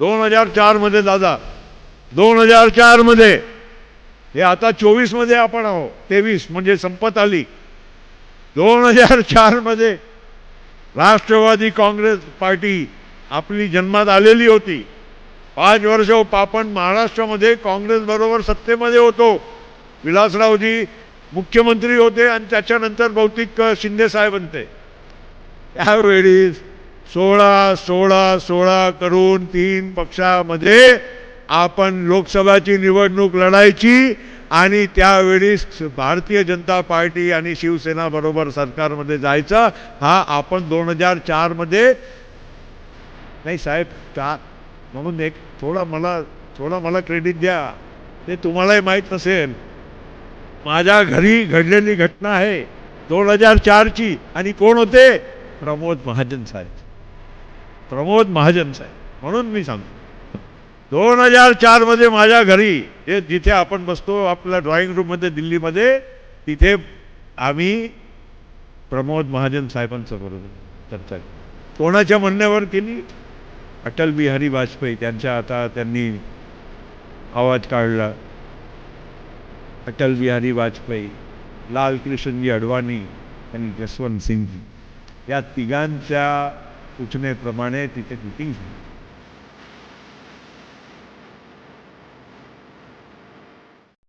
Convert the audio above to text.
दोन हजार चारमध्ये दादा दोन हजार चारमध्ये हे आता चोवीसमध्ये आपण आहो तेवीस म्हणजे संपत आली. दोन हजार चारमध्ये राष्ट्रवादी काँग्रेस पार्टी आपली जन्मात आलेली होती. पाच वर्ष आपण महाराष्ट्रामध्ये काँग्रेसबरोबर सत्तेमध्ये होतो. विलासरावजी मुख्यमंत्री होते आणि त्याच्यानंतर बहुतेक शिंदेसाहेब बनते. त्यावेळी सोळा सोळा सोळा करून तीन पक्षामध्ये आपण लोकसभाची निवडणूक लढायची आणि त्यावेळी भारतीय जनता पार्टी आणि शिवसेना बरोबर सरकारमध्ये जायचा. हा आपण दोन हजार चारमध्ये नाही साहेब चार. म्हणून एक थोडा मला थोडा मला क्रेडिट द्या. ते तुम्हालाही माहीत नसेल. माझ्या घरी घडलेली घटना आहे दोन हजार चारची आणि कोण होते? प्रमोद महाजन साहेब. प्रमोद महाजन साहेब म्हणून मी सांगतो. दोन हजार चारमध्ये माझ्या घरी हे जिथे आपण बसतो आपल्या ड्रॉइंग रूममध्ये दिल्लीमध्ये तिथे आम्ही प्रमोद महाजन साहेबांचं बरोबर चर्चा कोणाच्या म्हणण्यावर केली? अटल बिहारी वाजपेयी. त्यांच्या आता त्यांनी आवाज काढला. अटल बिहारी वाजपेयी लालकृष्णजी अडवाणी आणि जसवंत सिंगजी. या तिघांच्या सूचनेप्रमाणे तिथे मिटिंग झाली